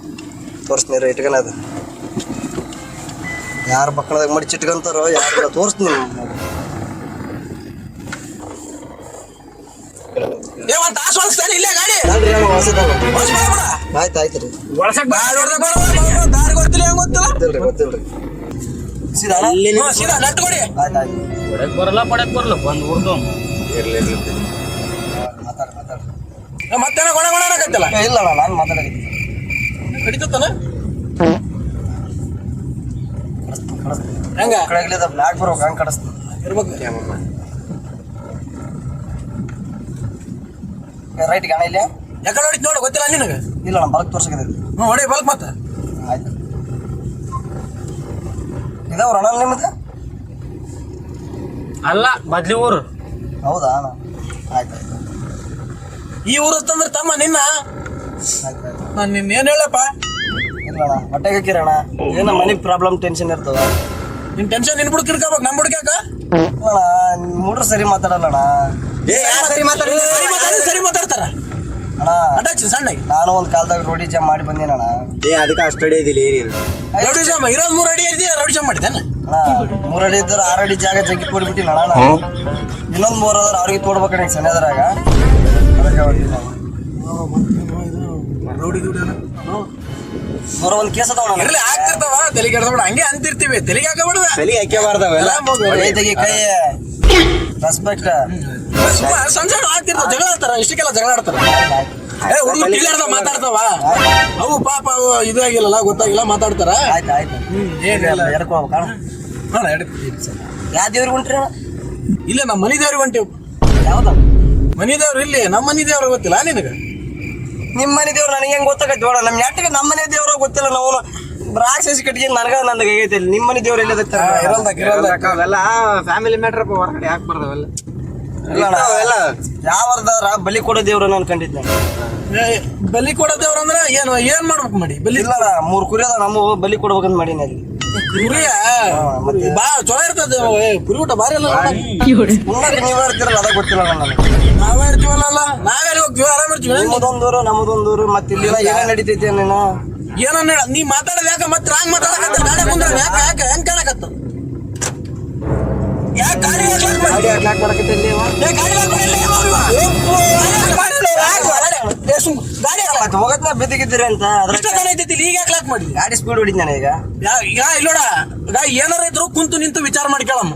ತೋರಿಸ್ತೀನಿ ರೀ ಇಟ್ಕನ ಅದು. ಯಾರು ಮಕ್ಕಳದಾಗ ಮಡಿಚಿಟ್ಕಂತಾರೋ ಯಾರು ತೋರಿಸ್ತೀನಿ ಏ ಒಂದ್ ತಾಸು ಹೊಲ್ಸ್ತಾನೆ ಇಲ್ಲೇ ಗಾಡಿ. ನೋಡ್ರಿ ಅಣ್ಣ ಹೊಸದಲ್ಲ ಹೊಲ್ಸ್ಬೇಡ ಬಿಡ ಆಯ್ತು ಆಯ್ತು ರೀ. ಒಳಸಕ್ ಬಾ. ದಾರಿ ಗೊತ್ತಿಲ್ಲ ರೀ ಗೊತ್ತಿಲ್ಲ? ರೀ ಗೊತ್ತಿಲ್ರಿ. ಸೀದಾ ನೆಟ್ ಕೊಡಿ ಬರಲ್ಲ ಪಡಕ್ ಬರಲ್ಲ. ಬಂದ್ ಹುಡ್ದು ಮಾತಾಡಿ ಮಾತಾಡಿ. ಏ, ಮತ್ತೇನ ಗೊಣ ಗೊಣ ಅನ್ನಕತ್ತಿಲ್ಲ ಇಲ್ಲ ಅಣ್ಣ ನಾನು ಮಾತಾಡಕತ್ತೀನಿ. ಕಡಿತತ್ತಾನ ಹೆಂಗ? ಬ್ಲ್ಯಾಕ್ ಬರ್ಬೇಕು ಹಂಗೆ ಕಡಿಸ್ತೀನಿ. ಇರ್ಬೇಕು. ರೈಟ್ಗೆ ಅಣ್ಣ ಇಲ್ಲ? ಯಾಕಡೆ ಹೊಡಿತ್ ನೋಡು ಗೊತ್ತಿಲ್ಲ ನಿನಗೆ? ಇಲ್ಲ ಅಣ್ಣ ಬಲಕ್ ತೋರ್ಸಕತ್ತೀನಿ ಹ್ಞೂ ಹೊಡಿ ಬಲ್ಕ್ ಮತ್ತೆ. ಆಯ್ತು. ಇದಾವ್ರ ಅಣ್ಣ ನಿಮ್ಮದು ಅಲ್ಲ ಬದ್ಲಿ ಊರು. ಹೌದಾ? ಅಣ್ಣ ಆಯ್ತು ಆಯ್ತು. ಈ ಊರು ಅಂತಂದ್ರೆ ತಮ್ಮ ನಿನ್ನ? ಆಯ್ತು ಆಯ್ತು. ನಾನು ನಿನ್ನ ಏನು ಹೇಳಪ್ಪ? ಇಲ್ಲ ಅಣ್ಣ ಹೊಟ್ಟೆಗೆ ಹಾಕಿರಣ ಏನೋ ಮನೆ ಪ್ರಾಬ್ಲಮ್ ಟೆನ್ಷನ್ ಇರ್ತದ? ನಿನ್ ಟೆನ್ಷನ್ ನಿನ್ ಬುಡಕ್ ಇರ್ಕೋಬೇಕು ನಮ್ಮ ಬಿಡ್ಕ ಅಣ್ಣ ಮೂಡ್ರು ಸರಿ ಮಾತಾಡಲ್ಲ ಅಣ್ಣ ಏ ಮಾತಾಡಿ ಸರಿ ಮಾತಾಡಿ ಸರಿ ಮಾತಾಡ್ತಾರ? ಅಣ್ಣ. ಸಣ್ಣ. ನಾನು ಒಂದು ಕಾಲದಾಗ ರೋಡಿ ಜಾಮ್ ಮಾಡಿ ಬಂದೇನಣ್ಣ. ಏ ಅದಕ್ಕೆ ಅಷ್ಟು ಅಡಿ ಇದಿಲ್ಲ ಏನಿಲ್ಲ ರೌಡಿ ಜಾಮ್ ಇರೋದ್ ಮೂರ್ ಅಡಿ ಐತಿ ರೌಡಿ ಜಾಮ್ ಮಾಡಿದ್ದಾನೆ ಅಣ್ಣ? ಮೂರು ಅಡಿ ಇದ್ದರೆ ಆರು ಅಡಿ ಜಾಗ ಜಗ್ಗಿ ಕೊಡ್ಬಿಟ್ಟಿನ ಅಣ್ಣ. ನಾನು ಇನ್ನೊಂದು ಮೂರು ಅದ್ರ ಅವ್ರಿಗೆ ತೋಡ್ಬೇಕಣ್ಣ ಸಣ್ಣದ್ರಾಗ ಅದಕ್ಕೆ. ರೌಡಿ ಗಿಡಿ ಮೂರ ಒಂದು ಕೇಸ್ ಅಣ್ಣ ಇರ್ಲಿ ಆಗ್ತಿರ್ತಾವ. ತಲೆಗೆ ಕೆಡ್ಸ್ಬೇಡ ಹಂಗೆ ಅಂತಿರ್ತೀವಿ. ತಲೆಗೆ ಹಾಕಬಿಡ್ದ ತಲೆ ಹಾಕ್ಯಬಾರ್ದವೆಲ್ಲ ಕೈ. ಕೈ ರೆಸ್ಪೆಕ್ಟ್ ಸಣ್ಣ ಸಣ್ಣ ಆಗ್ತಿರ್ತಾವ. ಜಗಳ ಆಡ್ತಾರ. ಇಷ್ಟಕ್ಕೆಲ್ಲ ಜಗಳ ಆಡ್ತಾರ. ಏ ಹುಡುಗ ತಿಳಿಯಾರ್ದ ಮಾತಾಡ್ತಾವ. ಅವು ಪಾಪ ಅವು ಇದಾಗಿಲ್ಲಲ್ಲ ಗೊತ್ತಾಗಿಲ್ಲ ಮಾತಾಡ್ತಾರ. ಆಯ್ತು ಆಯ್ತು. ಏನಿಲ್ಲ ಎಡ್ಕೋಬೇಕು ಅಣ್ಣ. ಅಣ್ಣ ಎಡಕ್. ಯಾವ ದೇವ್ರಿಗೆ ಹೊಂಟ್ರಿ ಇಲ್ಲ ನಮ್ಮ ಮನಿ ದೇವ್ರಿಗೆ ಹೊಂಟಿವ್. ಯಾವ್ದು? ಮನಿ ದೇವ್ರು ಇಲ್ಲಿ ನಮ್ಮ ಮನಿ ದೇವ್ರು ಗೊತ್ತಿಲ್ಲ ನಿನಗೆ? ನಿಮ್ಮ ಮನೆ ದೇವ್ರು ನನಗೆ ಹೆಂಗ್ ಗೊತ್ತಾಗತ್ತೆ ನೋಡ ನಮ್ ನಮ್ಮ ಮನೆ ದೇವ್ರ ಗೊತ್ತಿಲ್ಲ ನಾವು ರಾಕ್ಷಸಿ ಕಟ್ಟಿಗೆ ನನಗ ನನಗೆ ಆಗೈತೆ ನಿಮ್ಮ ಮನೆ ದೇವ್ರು ಎಲ್ಲ ಅವೆಲ್ಲ ಫ್ಯಾಮಿಲಿ ಮ್ಯಾಟ್ರ್ ಹೊರಗಡೆ ಹಾಕ್ಬಾರ್ದವೆಲ್ಲ ಇಲ್ಲ ಯಾವ್ದಾರ ಬಲಿ ಕೊಡೋ ದೇವ್ರ ನಾನು ಕಂಡಿದ್ದೆ. ಬಲಿ ಕೊಡೋ ದೇವ್ರ ಅಂದ್ರೆ ಏನು ಏನ್ ಮಾಡ್ಬೇಕು ಮಾಡಿ? ಬಲಿ ಇಲ್ಲ ಮೂರ್ ಕುರಿ ಅದ ನಮ್ಮ ಬಲಿ ಕೊಡ್ಬೇಕಂತ ಮಾಡೀನಿ ಅಲ್ಲಿ. ಕುರಿಯ ಮತ್ತೆ? ಬಾ ಚಲೋ ಇರ್ತದೆ ಕುರಿ ಊಟ ಭಾರಿ ಅಲ್ಲ ಮುಂದಕ್ಕೆ ನೀವ್ ಇರ್ತೀರಲ್ಲ ಅದ ಗೊತ್ತಿಲ್ಲ ನನಗೆ. ನಾವೇ ಇರ್ತೀವಲ್ಲ ನಾವೇ ಹೋಗ್ತೀವಿ ಆರಾಮ್ ಇರ್ತೀವಿ ನಿಮ್ಮದೊಂದೂರು ನಮ್ಮದೊಂದೂರು ಮತ್ತೆ ಇಲ್ಲಿ ಏನ ನಡೀತೈತಿ ನೀನು? ಏನನ್ನ ಹೇಳ ನೀ ಮಾತಾಡೋದು ಯಾಕೆ? ಮತ್ತೆ ರಾಂಗ್ ಮಾತಾಡಕತ್ತ ಮುಂದೆ ಯಾಕೆ? ಯಾಕೆ? ಹೆಂಗ್ ಕಾಣಕತ್ತ? ಯಾಕೆ ಗಾಡಿ ಹಾಕ್ಲಾಕ್ ಗಾಡಿ lock ಏ ಸುಮ್ ಗಾಡಿ ಹಾಕ್ಲ ಮತ್ತೆ ಹೋಗತ್ನ ಬಿದ್ದಿಗಿದ್ದೀರಿ ಅಂತ. ಅದ್ರ ಇಷ್ಟ ಜನ ಐತೈತಿ ಈಗ ಯಾಕೆ ಲಾಕ್ ಮಾಡಿ ಗಾಡಿ ಸ್ಪೀಡ್ ಹೊಡಿದ್ ನಾನು ಈಗ. ಯಾ- ಈಗ ಇಲ್ಲೋಡ ಈಗ ಏನಾರ ಇದ್ರು ಕುಂತು ನಿಂತು ವಿಚಾರ ಮಾಡ್ಕೊಳಮ್ಮ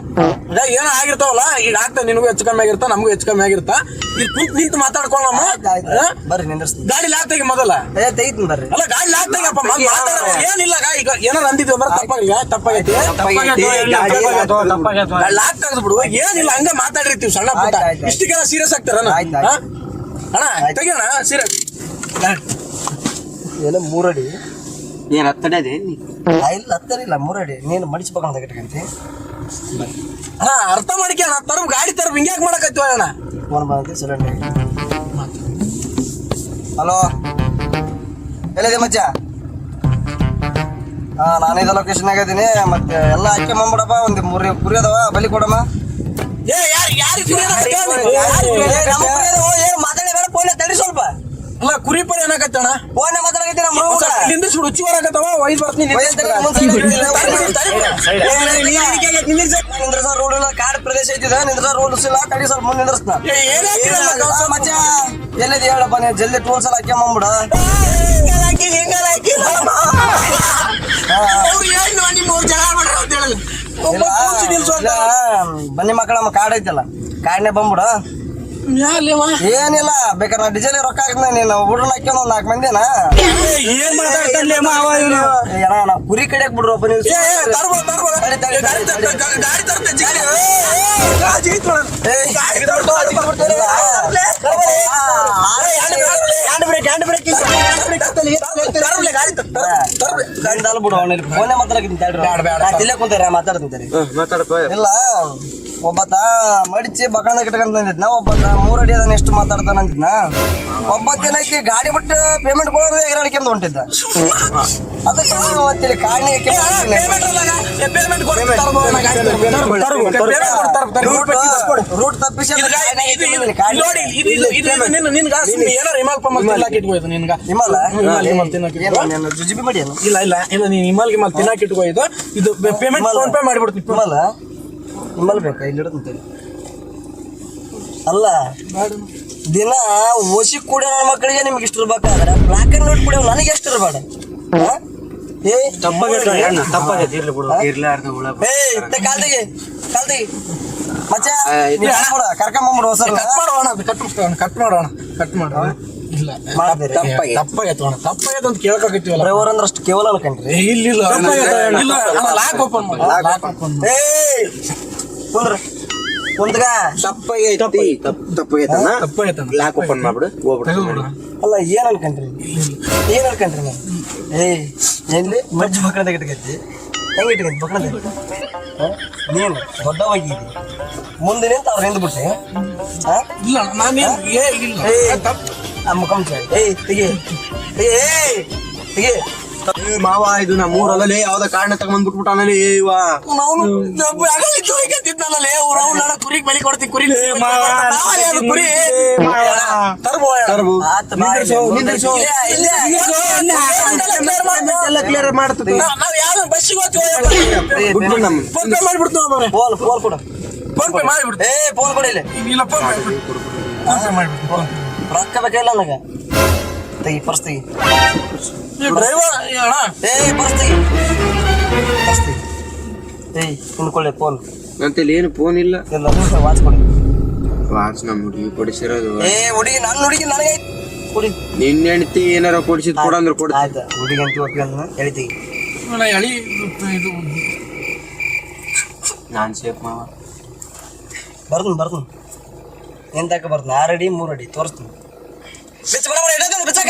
ಈಗ ಏನೋ ಆಗಿರ್ತಾವಲ್ಲ ಈಗ ಆಗ್ತಾ ನಿನಗೂ ಹೆಚ್ಚು ಕಮ್ಮಿ ಆಗಿರ್ತಾ ನಮಗೂ ಹೆಚ್ಚು ಕಮ್ಮಿ ಆಗಿರ್ತಾ. ಇಲ್ಲಿ ಕುಂತು ನಿಂತು ಮಾತಾಡ್ಕೊಳ್ಳಮ್ಮ ಆಯ್ತು, ಆಯ್ತು. ಬರ್ರಿ ನಿಂದ್ರಸ್ತೀನಿ. ಗಾಡಿ ಲಾಕ್ ತೆಗಿ ಮೊದಲ. ಏ ತೆಗಿತೀನಿ ಬರ್ರಿ. ಅಲ್ಲ ಗಾಡಿ ಲಾಕ್ ತೆಗಿಯಪ್ಪ ಮೊದ್ಲು ಮಾತಾಡೋದು ಏನಿಲ್ಲ ಗಾ ಈಗ ಏನಾರ ಅಂದಿದ್ವಿ ಅಂದ್ರೆ ತಪ್ಪಾಗ ತಪ್ಪಾಗೈತಿ. ತಪ್ಪಾಗೈತಿ, ಗಾಡಿ ಗಾಡಿ ಲಾಕ್ ತೆಗೆದು ಬಿಡು ಏನಿಲ್ಲ ಹಂಗ ಮಾತಾಡಿರ್ತೀವಿ ಸಣ್ಣ ಪುಟ್ಟ. ಆಯ್ತು, ಆಯ್ತು. ಇಷ್ಟಕ್ಕೆಲ್ಲ ಸೀರಿಯಸ್ ಆಗ್ತಾರ ಆಯ್ತು, ಆಯ್ತು. ಅಣ್ಣ ತೆಗಿಯೋಣ ಸೀರಿಯಸ್ ಏನೋ ಮೂರಡಿ? ಏನು ಹತ್ತಡಿ ಅದೇ ಇಲ್ಲ ಹತ್ತರಿಲ್ಲ ಮೂರಡಿ. ನೀನು ಮಡಿಸ್ಬೇಕಂತ ಇಟ್ಕಂತಿ. ಅಣ್ಣ ಅರ್ಥ ಮಾಡ್ಕೊಣ ತರಬ್ ಗಾಡಿ ತರಬ್ ಹಿಂಗ್ಯಾಕ್ ಮಾಡಕತ್ತೀವ ಅಣ್ಣ. ಫೋನ್ ಬಂದೈತಿ ಸಿಲಿಂಡರ್ ಹಲೋ? ಎಲ್ಲಿದೆ ಮಜ್ಜ? ಹಾ ನಾನು ಇದ ಲೊಕೇಶನ್ ಆಗಿದ್ದೀನಿ ಮತ್ತೆ ಎಲ್ಲ ಅಕ್ಕಿ ಬಂದ್ಬಿಡಪ್ಪ. ಒಂದು ಮೂರು ಕುರಿ ಅದಾವ. ಬಲಿ ಕೊಡಮ್ಮ. ಏ ಯಾರು ಯಾರು ಏನು ಮಾತಾಡಿ ಬೇಡ ಫೋನ್ ತಡಿ ಸ್ವಲ್ಪ. ಅಲ್ಲ ಕುರಿ ಪರಿ ಏನಾಗತ್ತಣ್ಣ? ಫೋನ್ ನಮ್ಮ ಇಲ್ಲಿಂದ ಸುಡು ರುಚಿ ಬರಾಕತ್ತವ ಬರ್ತೀನಿ ನಿಂದ್ರಸ. ರೋಡ್ ಇಲ್ಲ ಕಾಡು ಪ್ರದೇಶ ಐತಿದ ನಿಂದ್ರಸ ರೋಡ್ ಇಲ್ಲ ಕಡಿ ಸ್ವಲ್ಪ ಮುಂದೆ ನಿಂದ್ರಸ್ನ. ಮಚ್ಚ ಎಲ್ಲಿದೆ ಹೇಳಪ್ಪ ನೀವು ಜಲ್ದಿ ಟೂಲ್ಸ್ ಎಲ್ಲ ಹಾಕಿ ಬಂದ್ಬಿಡ ಬನ್ನಿ ಮಕ್ಕಳ ಕಾಡ್ ಐತಲ್ಲ. ಕಾಡ್ನೆ ಬಂದ್ಬಿಡ. ಏನಿಲ್ಲ ಬೇಕಾದ್ರೆ ನಾ ಡೀಸೆಲ್ ರೊಕ್ಕ ಹಾಕ್ನ ನೀನು ಹುಡ್ರನ್ನ ಹಾಕ್ಯನ ಒಂದ್ ನಾಲ್ಕು ಮಂದಿನ. ಏನ್ ಮಾತಾಡ್ತಾನೆ ಇವನು? ಕುರಿ ಕಡಿಯಕ್ ಬಿಡ್ರಪ್ಪ ನೀವು. ನಾ ಇಲ್ಲೇ ಕುಂತಾರ ಮಾತಾಡ್ತೀನಿ ಇಲ್ಲ ಒಬ್ಬತ್ತ ಮಡಿಚಿ ಬಕಂದ ಕಿಟ್ಕೊಂಡ್ ಬಂದಿದ್ನ ಒಬ್ಬತ್ತ ಮೂರಡಿ ಅದನ್ನ ಎಷ್ಟು ಮಾತಾಡ್ತಾನ ಒಂಬತ್ತು ದಿನ ಐತಿ ಗಾಡಿ ಬಿಟ್ಟು ಪೇಮೆಂಟ್ ಕೊಡೋದು ಎಗರಾಡ್ಕೊಂಡ್ ಹೊಂಟಿದ್ದ. ಅದಕ್ಕೆ ಮತ್ತೆ ಕಾಣಿಗೆ ರೂಟ್ ತಪ್ಪಿಸಿ ಜುಜಿಬಿ ಮಾಡಿ ಇಲ್ಲ ಇಲ್ಲ ಇಲ್ಲ ನೀನ್ ಹಿಮಾಲ್ ಗಿಮಾಲ್ ತಿನ್ನಾಕ ಇದು ಇದು ಪೇಮೆಂಟ್ ಫೋನ್ ಪೇ ಮಾಡಿಬಿಡ್ತೀನಿ. ಹಿಮಾಲ್? ಹಿಮಾಲ್ ಬೇಕಾ? ಇಲ್ಲಿ ಅಲ್ಲ ದಿನ ಓಸಿ ಕೂಡ ನನ್ನ ಮಕ್ಕಳಿಗೆ ನಿಮ್ಗೆ ಇಷ್ಟು ಇರ್ಬೇಕಾದ್ರೆ ಬ್ಲಾಕ್ ಅಂಡ್ ವೈಟ್ ಕೂಡ ನನಗೆ ಎಷ್ಟು ಇರಬೇಡ. ಏ ತಪ್ಪಾಗೈತೆ ಅಣ್ಣ ತಪ್ಪಾಗೈತೆ ಇರ್ಲಿ ಬಿಡು ಇರ್ಲಾರ್ದ ಹುಳ ಏ ಇತ್ತ ಹೊಸ ಕಟ್ ಮಾಡೋಣ ಕಟ್ ಮಾಡೋಣ ಕಟ್ ಮಾಡೋಣ ಕಟ್ ಮಾಡೋಣ ಇಲ್ಲ ಮಾಡ್ತೀರಿ? ತಪ್ಪಾಗೈತೆ ತಪ್ಪಾಗೈತೆ ಅಣ್ಣ ತಪ್ಪಾಗೈತೆ ಅಂತ ಡ್ರೈವರ್ ಅಂದ್ರೆ ಅಷ್ಟು ಕೇವಲ ಅನ್ಕಂಡ್ರಿ. ಇಲ್ಲ ಇಲ್ಲ ಇಲ್ಲ ಲಾಕ್ ಓಪನ್ ಮಾಡಿ ಲಾಕ್ ಓಪನ್ ಏ ಕುಂದ್ರ. ಕುಂದ್ಗ ತಪ್ಪಾಗೈತಿ ತಪ್ಪ ತಪ್ಪಾಗೈತಣ್ಣ ತಪ್ಪಾಗೈತೆ ಅಣ್ಣ. ಲಾಕ್ ಓಪನ್ ಮಾಡ್ಬಿಡು ಹೋಗ್ಬಿಡು. ಅಲ್ಲ ಏನ್ ಅನ್ಕಂಡ್ರಿ ಏನ್ ಅನ್ಕಂಡ್ರಿ ನೀವು? ಏ ಏನ್ಲಿ ಮಜ್ಜಿ ಮಕ್ಕಳದಾಗ ಇಟ್ಕತ್ತಿ. ಹೆಂಗ್ ಇಟ್ಕಂತಿ ಮಕ್ಕಳದಾಗ ನೀನು ದೊಡ್ಡವಾಗಿದ್ದಿ. ಮುಂದೆ ನಿಂತ ಅವ್ರು ಹಿಂದ್ ಬಿಟ್ಟೆ ಹಾ? ಇಲ್ಲ ನಾನೇನು ಏ ಇಲ್ಲ. ಏ ಆ ಮುಖಂಶ ಏಯ್ ತೆಗಿ. ತೆಗಿ ಏಯ್ ತೆಗಿ. ಏ ಮಾವ ಇದು ನಮ್ಮ ಊರಲ್ಲೇ ಯಾವ್ದೋ ಕಾರಣ ತಗೊಂಡ್ ಬಿಟ್ಬಿಟ್ಟಾನಲ್ಲಿ ಇವ ಅವನು ಜೋಯ್ಕತ್ತಿದ್ನಲ್ಲ ಅವ್ರು ಅವ್ನು ನಾನು ಕುರಿಗೆ ಬಲಿ ಕೊಡ್ತೀನಿ ಕುರಿ ಕುರಿ. ತರ್ಬೋ ಎಲ್ಲ ಕ್ಲಿಯರ್ ಮಾಡ್ತದೆ ನಾವ್ ಯಾವ ಬಸ್ಸಿಗೆ ಹೋಗ್ತೀವಿ ಫೋನ್ ಪೇ ಮಾಡ್ಬಿಡ್ತೀವಿ. ಫೋನ್ ಫೋನ್ ಕೊಡು ಫೋನ್ ಪೇ ಮಾಡಿಬಿಡ್ತೀವಿ ಏ ಫೋನ್ ಕೊಡಿ ಇಲ್ಲಿ ಫೋನ್ ಪೇ. ರೊಕ್ಕ ಬೇಕಿಲ್ಲ ನನಗೆ ತೆಗಿ ಡ್ರೈವರ್ ಅಣ್ಣ ಏಯ್ ಬರ್ತಿ ಬರ್ತಿ ಏಯ್ ಕುಣ್ಕೊಳ್ಳಿ ಫೋನ್ ಅಂತೇಳಿ ಏನು ಫೋನ್ ಇಲ್ಲ. ಇಲ್ಲ ವಾಚ್ ಕೊಡಿ. ವಾಚ್ ನಮ್ಮ ಹುಡುಗಿ ಕೊಡಿಸಿರೋದು. ಏ ಹುಡುಗಿ ನನ್ನ ಹುಡುಗಿ ನನಗೆ ಕೊಡಿ. ನಿನ್ನ ಹೆಂಡತಿ ಏನಾರ ಕೊಡಿಸಿದ್ ಕೊಡ ಅಂದ್ರೆ ಕೊಡ. ಆಯ್ತು ಹುಡುಗಿ ಅಂತ ಎಳಿ ಅಣ್ಣ, ಎಳಿ ಇದು. ನಾನು ಸೇಫ್ ಮಾವ. ಬರ್ತೀನಿ ಬರ್ತೀನಿ. ಎಂತಕ ಬರ್ತೀನಿ? ಆರು ಅಡಿ ಮೂರು ಅಡಿ ತೋರಿಸ್ತೀನಿ. ಬಿಚ್ಚ ಬರ ಬಡ ಬಿಚ್ಚಕ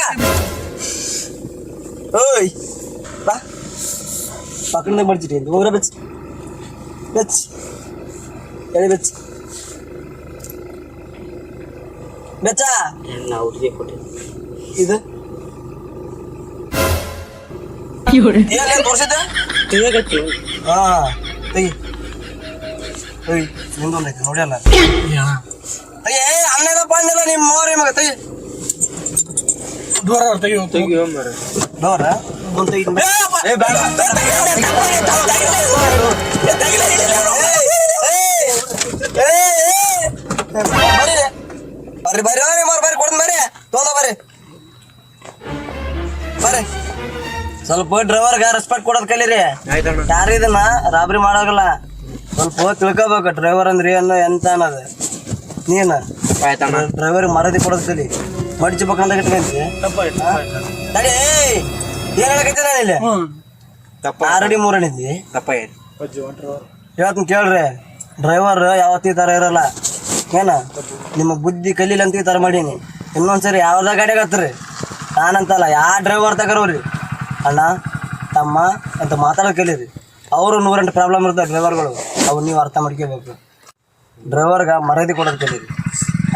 ಓಯ್ ಬಾ. ಪಕ್ಕದಾಗ ಬರ್ತೀರಿ ಅಂತ ಹೋಗ್ರೆ ಬೆಚ್ಚ. ಬೆಚ್ಚ. ಎಳಿ ಬೆಚ್ಚ. ಬೆಚ್ಚ. ನಾವು ಹುಡುಗಿ ಕೊಟ್ಟಿದ್ದೆ ಇದು? ಏನ್ ತೋರಿಸಿದ್ದೆ? ತೆಗಿಯಕತ್ತಿ ಹಾ ತೆಗಿ. ಏಯ್ ನಿಂದೊಂದೈತೆ ನೋಡ್ಯಲ್ಲ. ತೆಗಿ ನಿಮ್ಮ ಮೋರಿ ಮಗ ತೆಗಿ. ಡೋರ್ ತೆಗಿಯೋ ತೆಗಿಯೋ ಮಾರ್ರೆ ಡೋರ ಬರ್ರಿ ಬರ್ರಿ ಅವ್ರಿ ಮಾರ್ ಬರ್ರಿ ಕೊಡ್ದ ಬರ್ರಿ ತೋದ ಬರ್ರಿ ಬರ್ರಿ ಸ್ವಲ್ಪ ಡ್ರೈವರ್ಗ ರೆಸ್ಪೆಕ್ಟ್ ಕೊಡೋದ್ ಕಲೀರಿ ಯಾರು ಇದನ್ನ ರಾಬ್ರಿ ಮಾಡೋಗಲ್ಲ ಸ್ವಲ್ಪ ತಿಳ್ಕೋಬೇಕು ಡ್ರೈವರ್ ಅಂದ್ರಿ ಅನ್ನೋ ಎಂತ ಅನ್ನೋದು ನೀನು ಡ್ರೈವರ್ ಮರದಿ ಕೊಡೋದ್ ಕಲಿ ತಡಿ! ಏನ್ ನಾನು ಇಲ್ಲಿ? ತಪ್ಪ ಆರಡಿ ಮೂರಡಿದ್ದಿ ತಪ್ಪಾಯ್ತು. ಹೇಳ್ತೀನಿ ಕೇಳ್ರಿ ಡ್ರೈವರ್ ಯಾವತ್ತಿ ತರ ಥರ ಇರಲ್ಲ. ಏನ? ನಿಮ್ಮ ಬುದ್ಧಿ ಕಲೀಲಿ ಅಂತ ಈ ತರ ಮಾಡೀನಿ. ಇನ್ನೊಂದ್ಸರಿ ಯಾವ್ದ ಗಾಡಿಗೆ ಹತ್ರಿ? ನಾನಂತಲ್ಲ ಯಾವ ಡ್ರೈವರ್ ತಗೋರಿ ಅಣ್ಣ ತಮ್ಮ ಅಂತ ಮಾತಾಡೋ ಕಲೀರಿ. ಅವರು ನೂರೆಂಟು ಪ್ರಾಬ್ಲಮ್ ಇರ್ತಾವೆ ಡ್ರೈವರ್ಗಳು ಅವು ನೀವು ಅರ್ಥ ಮಾಡ್ಕೋಬೇಕು. ಡ್ರೈವರ್ಗೆ ಮರ್ಯಾದೆ ಕೊಡೋದು ಕಲೀರಿ.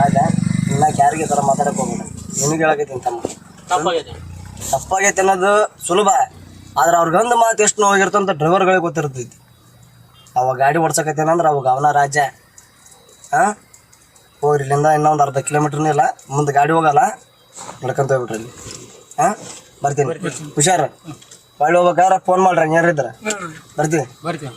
ಆಯ್ತಾ? ಇನ್ನ ಯಾರಿಗೆ ತರ ಥರ ನಿನಗೆ ಹೇಳಕತ್ತೀನಿ ತಮ್ಮ ತಪ್ಪಾಗೈತೆ. ತಪ್ಪಾಗೈತೆ ಅನ್ನೋದು ಸುಲಭ. ಆದ್ರೆ ಅವ್ರಿಗೊಂದು ಮಾತು ಎಷ್ಟು ನೋವಾಗಿರ್ತಂತ ಡ್ರೈವರ್ಗಳಿಗೆ ಗೊತ್ತಿರ್ತೈತಿ. ಅವ ಗಾಡಿ ಓಡ್ಸಕತ್ತೇನ ಅಂದ್ರೆ ಅವಾಗ ಅವನ ರಾಜ್ಯ ಹಾಂ ಹೋಗ್ರಿ ಇಲ್ಲಿಂದ ಇನ್ನೊಂದು ಅರ್ಧ ಕಿಲೋಮೀಟ್ರ್ನೂ ಇಲ್ಲ ಮುಂದೆ ಗಾಡಿ ಹೋಗಲ್ಲ. ನಡ್ಕೊಂತ ಹೋಗ್ಬಿಟ್ರಿ ಅಲ್ಲಿ. ಹಾಂ ಬರ್ತೀನಿ. ಹುಷಾರು. ಹೊಳ್ಳಿ ಹೋಗ್ಬೇಕಾದ್ರೆ ಫೋನ್ ಮಾಡ್ರಿ ಹಂಗೆ ಯಾರಿದ್ರೆ ಬರ್ತೀನಿ. ಬರ್ತೀನಿ.